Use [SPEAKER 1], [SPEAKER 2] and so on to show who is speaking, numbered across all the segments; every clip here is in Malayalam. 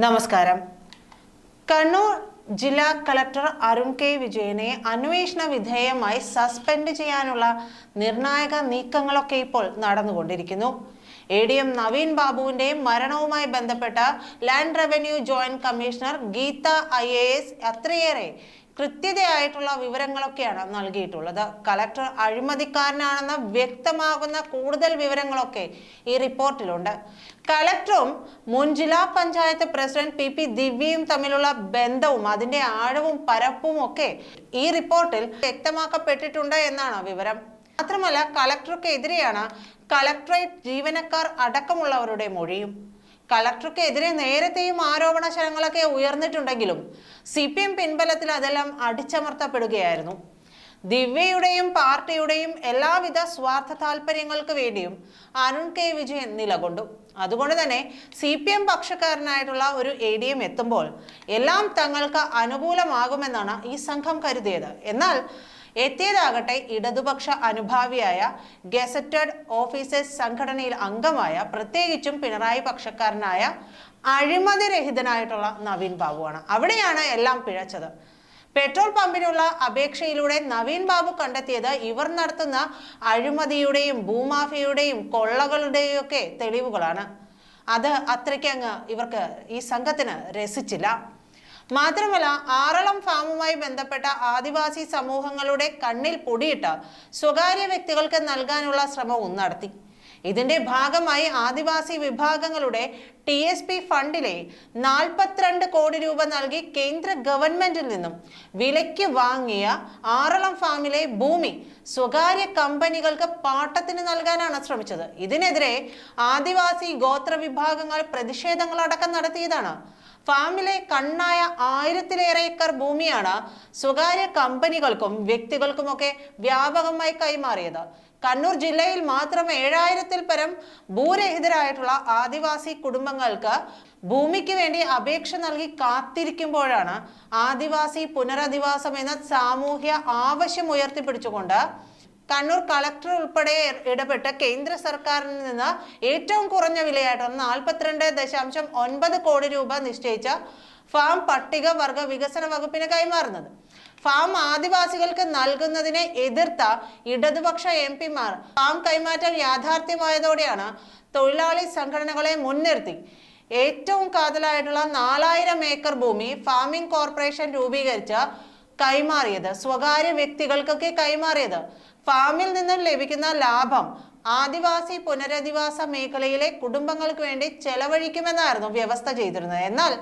[SPEAKER 1] നമസ്കാരം. കണ്ണൂർ ജില്ലാ കളക്ടർ അരുൺ കെ വിജയനെ അന്വേഷണ വിധേയമായി സസ്പെൻഡ് ചെയ്യാനുള്ള നിർണായക നീക്കങ്ങളൊക്കെ ഇപ്പോൾ നടന്നുകൊണ്ടിരിക്കുന്നു. എ ഡി എം നവീൻ ബാബുവിന്റെ മരണവുമായി ബന്ധപ്പെട്ട land revenue joint commissioner Geetha I A S അത്രയേറെ കൃത്യതയായിട്ടുള്ള വിവരങ്ങളൊക്കെയാണ് നൽകിയിട്ടുള്ളത്. കളക്ടർ അഴിമതിക്കാരനാണെന്ന് വ്യക്തമാകുന്ന കൂടുതൽ വിവരങ്ങളൊക്കെ ഈ റിപ്പോർട്ടിലുണ്ട്. കളക്ടറും മുൻ ജില്ലാ പഞ്ചായത്ത് പ്രസിഡന്റ് പി പി ദിവ്യയും തമ്മിലുള്ള ബന്ധവും അതിന്റെ ആഴവും പരപ്പും ഒക്കെ ഈ റിപ്പോർട്ടിൽ വ്യക്തമാക്കപ്പെട്ടിട്ടുണ്ട് എന്നാണ് വിവരം. മാത്രമല്ല കളക്ടർക്കെതിരെയാണ് കളക്ടറേറ്റ് ജീവനക്കാർ അടക്കമുള്ളവരുടെ മൊഴിയും. കളക്ടർക്കെതിരെ നേരത്തെയും ആരോപണ ശരങ്ങളൊക്കെ ഉയർന്നിട്ടുണ്ടെങ്കിലും സി പി എം പിൻബലത്തിൽ അതെല്ലാം അടിച്ചമർത്തപ്പെടുകയായിരുന്നു. ദിവ്യയുടെയും പാർട്ടിയുടെയും എല്ലാവിധ സ്വാർത്ഥ താല്പര്യങ്ങൾക്ക് വേണ്ടിയും അരുൺ കെ വിജയൻ നിലകൊണ്ടു. അതുകൊണ്ട് തന്നെ സി പി എം പക്ഷക്കാരനായിട്ടുള്ള ഒരു എ ഡി എം എത്തുമ്പോൾ എല്ലാം തങ്ങൾക്ക് അനുകൂലമാകുമെന്നാണ് ഈ സംഘം കരുതിയത്. എന്നാൽ എത്തിയതാകട്ടെ ഇടതുപക്ഷ അനുഭാവിയായ ഗസറ്റഡ് ഓഫീസേഴ്സ് സംഘടനയിൽ അംഗമായ പ്രത്യേകിച്ചും പിണറായി പക്ഷക്കാരനായ അഴിമതി രഹിതനായിട്ടുള്ള നവീൻ ബാബുവാണ്. അവിടെയാണ് എല്ലാം പിഴച്ചത്. പെട്രോൾ പമ്പിനുള്ള അപേക്ഷയിലൂടെ നവീൻ ബാബു കണ്ടെത്തിയത് ഇവർ നടത്തുന്ന അഴിമതിയുടെയും ഭൂമാഫിയുടെയും കൊള്ളകളുടെയും ഒക്കെ തെളിവുകളാണ്. അത് അത്രയ്ക്കങ്ങ് ഇവർക്ക് ഈ സംഘത്തിന് രസിച്ചില്ല. മാത്രമല്ല ആറളം ഫാമുമായി ബന്ധപ്പെട്ട ആദിവാസി സമൂഹങ്ങളുടെ കണ്ണിൽ പൊടിയിട്ട് സ്വകാര്യ വ്യക്തികൾക്ക് നൽകാനുള്ള ശ്രമവും നടത്തി. ഇതിന്റെ ഭാഗമായി ആദിവാസി വിഭാഗങ്ങളുടെ ടി എസ് പി ഫണ്ടിലെ നാൽപ്പത്തിരണ്ട് കോടി രൂപ നൽകി കേന്ദ്ര ഗവൺമെന്റിൽ നിന്നും വിലയ്ക്ക് വാങ്ങിയ ആറളം ഫാമിലെ ഭൂമി സ്വകാര്യ കമ്പനികൾക്ക് പാട്ടത്തിന് നൽകാനാണ് ശ്രമിച്ചത്. ഇതിനെതിരെ ആദിവാസി ഗോത്ര വിഭാഗങ്ങൾ പ്രതിഷേധങ്ങളടക്കം നടത്തിയതാണ്. ഫാമിലെ കണ്ണായ ആയിരത്തിലേറെ ഏക്കർ ഭൂമിയാണ് സ്വകാര്യ കമ്പനികൾക്കും വ്യക്തികൾക്കുമൊക്കെ വ്യാപകമായി കൈമാറിയത്. കണ്ണൂർ ജില്ലയിൽ മാത്രം ഏഴായിരത്തിൽ പരം ഭൂരഹിതരായിട്ടുള്ള ആദിവാസി കുടുംബങ്ങൾക്ക് ഭൂമിക്ക് വേണ്ടി അപേക്ഷ നൽകി കാത്തിരിക്കുമ്പോഴാണ് ആദിവാസി പുനരധിവാസം എന്ന സാമൂഹ്യ ആവശ്യം ഉയർത്തിപ്പിടിച്ചുകൊണ്ട് കണ്ണൂർ കളക്ടർ ഉൾപ്പെടെ ഇടപെട്ട് കേന്ദ്ര സർക്കാരിൽ നിന്ന് ഏറ്റവും കുറഞ്ഞ വിലയായിട്ട് നാൽപ്പത്തിരണ്ട് ദശാംശം ഒൻപത് കോടി രൂപ നിശ്ചയിച്ച ഫാം പട്ടിക വർഗ വികസന വകുപ്പിന് കൈമാറുന്നത്. ഫാം ആദിവാസികൾക്ക് നൽകുന്നതിനെ എതിർത്ത ഇടതുപക്ഷ എം പിമാർ ഫാം കൈമാറ്റം യാഥാർത്ഥ്യമായതോടെയാണ് തൊഴിലാളി സംഘടനകളെ മുൻനിർത്തി. ഏറ്റവും കാതലായിട്ടുള്ള നാലായിരം ഏക്കർ ഭൂമി ഫാമിംഗ് കോർപ്പറേഷൻ രൂപീകരിച്ച കൈമാറിയത്? സ്വകാര്യ വ്യക്തികൾക്കൊക്കെ കൈമാറിയത്? ഫാമിൽ നിന്നും ലഭിക്കുന്ന ലാഭം ആദിവാസി പുനരധിവാസ മേഖലയിലെ കുടുംബങ്ങൾക്ക് വേണ്ടി ചെലവഴിക്കുമെന്നായിരുന്നു വ്യവസ്ഥ ചെയ്തിരുന്നത്. എന്നാൽ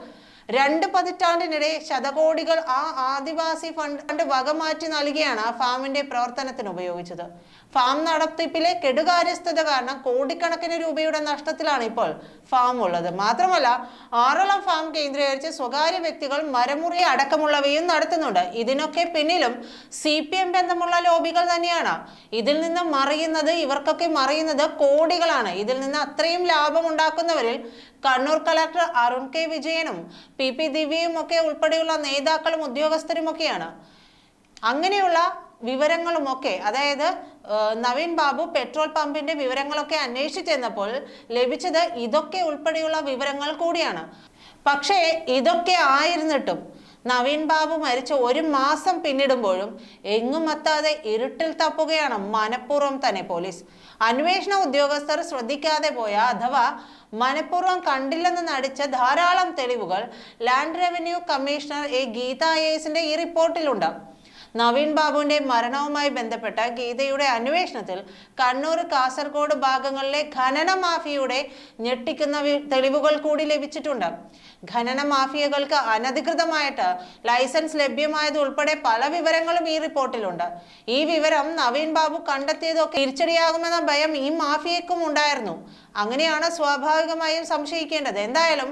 [SPEAKER 1] രണ്ട് പതിറ്റാണ്ടിനിടെ ശതകോടികൾ ആ ആദിവാസി ഫണ്ട് ഫണ്ട് വകമാറ്റി നൽകിയാണ് ആ ഫാമിന്റെ പ്രവർത്തനത്തിന് ഉപയോഗിച്ചത്. ഫാം നടത്തിപ്പിലെ കെടുകാര്യസ്ഥത കാരണം കോടിക്കണക്കിന് രൂപയുടെ നഷ്ടത്തിലാണ് ഇപ്പോൾ ഫാം ഉള്ളത്. മാത്രമല്ല ആറളം ഫാം കേന്ദ്രീകരിച്ച് സ്വകാര്യ വ്യക്തികൾ മരമുറി അടക്കമുള്ളവയും നടത്തുന്നുണ്ട്. ഇതിനൊക്കെ പിന്നിലും സി പി എം ബന്ധമുള്ള ലോബികൾ തന്നെയാണ്. ഇതിൽ നിന്ന് മറിയുന്നത് ഇവർക്കൊക്കെ മറിയുന്നത് കോടികളാണ്. ഇതിൽ നിന്ന് അത്രയും ലാഭം ഉണ്ടാക്കുന്നവരിൽ കണ്ണൂർ കളക്ടർ അരുൺ കെ വിജയനും പി പി ദിവ്യയും ഒക്കെ ഉൾപ്പെടെയുള്ള നേതാക്കളും ഉദ്യോഗസ്ഥരുമൊക്കെയാണ്. അങ്ങനെയുള്ള വിവരങ്ങളുമൊക്കെ അതായത് നവീൻ ബാബു പെട്രോൾ പമ്പിന്റെ വിവരങ്ങളൊക്കെ അന്വേഷിച്ചെന്നപ്പോൾ ലഭിച്ചത് ഇതൊക്കെ ഉൾപ്പെടെയുള്ള വിവരങ്ങൾ കൂടിയാണ്. പക്ഷേ ഇതൊക്കെ ആയിരുന്നിട്ടും നവീൻ ബാബു മരിച്ച ഒരു മാസം പിന്നിടുമ്പോഴും എങ്ങും എത്താതെ ഇരുട്ടിൽ തപ്പുകയാണ് മനഃപൂർവം തന്നെ പോലീസ്. അന്വേഷണ ഉദ്യോഗസ്ഥർ ശ്രദ്ധിക്കാതെ പോയ അഥവാ മനഃപൂർവം കണ്ടില്ലെന്ന് നടിച്ച ധാരാളം തെളിവുകൾ land revenue commissioner A Geetha എസിന്റെ ഈ റിപ്പോർട്ടിലുണ്ട്. നവീൻ ബാബുവിന്റെ മരണവുമായി ബന്ധപ്പെട്ട ഗീതയുടെ അന്വേഷണത്തിൽ കണ്ണൂർ കാസർഗോഡ് ഭാഗങ്ങളിലെ ഖനന മാഫിയയുടെ ഞെട്ടിക്കുന്ന തെളിവുകൾ കൂടി ലഭിച്ചിട്ടുണ്ട്. ഖനന മാഫിയകൾക്ക് അനധികൃതമായിട്ട് ലൈസൻസ് ലഭ്യമായത് ഉൾപ്പെടെ പല വിവരങ്ങളും ഈ റിപ്പോർട്ടിലുണ്ട്. ഈ വിവരം നവീൻ ബാബു കണ്ടെത്തിയതൊക്കെ തിരിച്ചടിയാകുമെന്ന ഭയം ഈ മാഫിയക്കും ഉണ്ടായിരുന്നു. അങ്ങനെയാണ് സ്വാഭാവികമായും സംശയിക്കേണ്ടത്. എന്തായാലും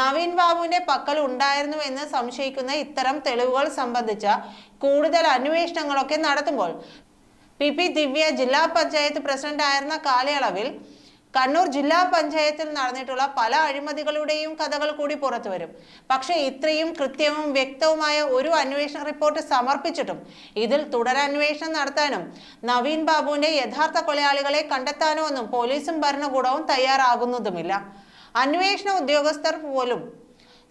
[SPEAKER 1] നവീൻ ബാബുവിന്റെ പക്കൽ ഉണ്ടായിരുന്നു എന്ന് സംശയിക്കുന്ന ഇത്തരം തെളിവുകൾ സംബന്ധിച്ച കൂടുതൽ അന്വേഷണങ്ങളൊക്കെ നടത്തുമ്പോൾ പി പി ദിവ്യ ജില്ലാ പഞ്ചായത്ത് പ്രസിഡന്റ് ആയിരുന്ന കാലയളവിൽ കണ്ണൂർ ജില്ലാ പഞ്ചായത്തിൽ നടന്നിട്ടുള്ള പല അഴിമതികളുടെയും കഥകൾ കൂടി പുറത്തു വരും. പക്ഷേ ഇത്രയും കൃത്യവും വ്യക്തവുമായ ഒരു അന്വേഷണ റിപ്പോർട്ട് സമർപ്പിച്ചിട്ടും ഇതിൽ തുടരന്വേഷണം നടത്താനും നവീൻ ബാബുവിന്റെ യഥാർത്ഥ കൊലയാളികളെ കണ്ടെത്താനോ ഒന്നും പോലീസും ഭരണകൂടവും തയ്യാറാകുന്നതുമില്ല. അന്വേഷണ ഉദ്യോഗസ്ഥർ പോലും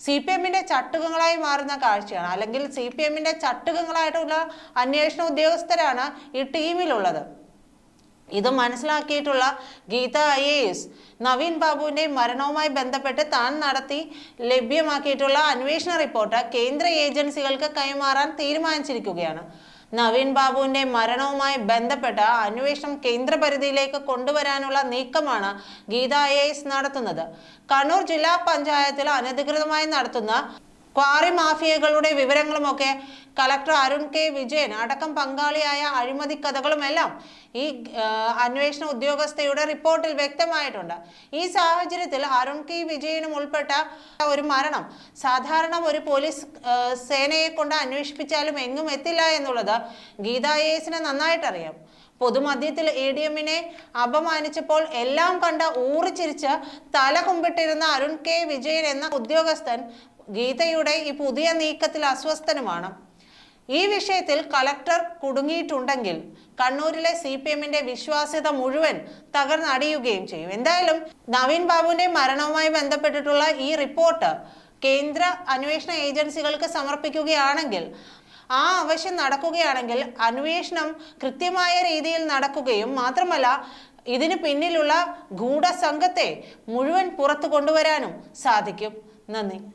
[SPEAKER 1] സി പി എമ്മിന്റെ ചട്ടുകങ്ങളായി മാറുന്ന കാഴ്ചയാണ്. അല്ലെങ്കിൽ സി പി എമ്മിന്റെ ചട്ടുകങ്ങളായിട്ടുള്ള അന്വേഷണ ഉദ്യോഗസ്ഥരാണ് ഈ ടീമിലുള്ളത്. ഇത് മനസ്സിലാക്കിയിട്ടുള്ള Geetha I A S Naveen ബാബുവിന്റെ മരണവുമായി ബന്ധപ്പെട്ട് താൻ നടത്തി ലഭ്യമാക്കിയിട്ടുള്ള അന്വേഷണ റിപ്പോർട്ട് കേന്ദ്ര ഏജൻസികൾക്ക് കൈമാറാൻ തീരുമാനിച്ചിരിക്കുകയാണ്. നവീൻ ബാബുവിന്റെ മരണവുമായി ബന്ധപ്പെട്ട അന്വേഷണം കേന്ദ്രപരിധിയിലേക്ക് കൊണ്ടുവരാനുള്ള നീക്കമാണ് ഗീത ഐ നടത്തുന്നത്. കണ്ണൂർ ജില്ലാ പഞ്ചായത്തിൽ അനധികൃതമായി നടത്തുന്ന ക്വാറി മാഫിയകളുടെ വിവരങ്ങളുമൊക്കെ കളക്ടർ അരുൺ കെ വിജയൻ അടക്കം പങ്കാളിയായ അഴിമതി കഥകളുമെല്ലാം ഈ അന്വേഷണ ഉദ്യോഗസ്ഥയുടെ റിപ്പോർട്ടിൽ വ്യക്തമായിട്ടുണ്ട്. ഈ സാഹചര്യത്തിൽ അരുൺ കെ വിജയനും ഉൾപ്പെട്ട ഒരു മരണം സാധാരണ ഒരു പോലീസ് സേനയെ കൊണ്ട് അന്വേഷിപ്പിച്ചാലും എങ്ങും എത്തില്ല എന്നുള്ളത് ഗീത എസിന് നന്നായിട്ടറിയാം. പൊതുമധ്യത്തിൽ എ ഡി എമ്മിനെ അപമാനിച്ചപ്പോൾ എല്ലാം കണ്ട ഊറിച്ചിരിച്ച് തല കുമ്പിട്ടിരുന്ന അരുൺ കെ വിജയൻ എന്ന ഉദ്യോഗസ്ഥൻ ഗീതയുടെ ഈ പുതിയ നീക്കത്തിൽ അസ്വസ്ഥനുമാണ്. ഈ വിഷയത്തിൽ കളക്ടർ കുടുങ്ങിയിട്ടുണ്ടെങ്കിൽ കണ്ണൂരിലെ സി പി എമ്മിന്റെ വിശ്വാസ്യത മുഴുവൻ തകർന്നടിയുകയും ചെയ്യും. എന്തായാലും നവീൻ ബാബുവിന്റെ മരണവുമായി ബന്ധപ്പെട്ടിട്ടുള്ള ഈ റിപ്പോർട്ട് കേന്ദ്ര അന്വേഷണ ഏജൻസികൾക്ക് സമർപ്പിക്കുകയാണെങ്കിൽ ആ ആവശ്യം നടക്കുകയാണെങ്കിൽ അന്വേഷണം കൃത്യമായ രീതിയിൽ നടക്കുകയും മാത്രമല്ല ഇതിന് പിന്നിലുള്ള ഗൂഢസംഘത്തെ മുഴുവൻ പുറത്തു കൊണ്ടുവരാനും സാധിക്കും. നന്ദി.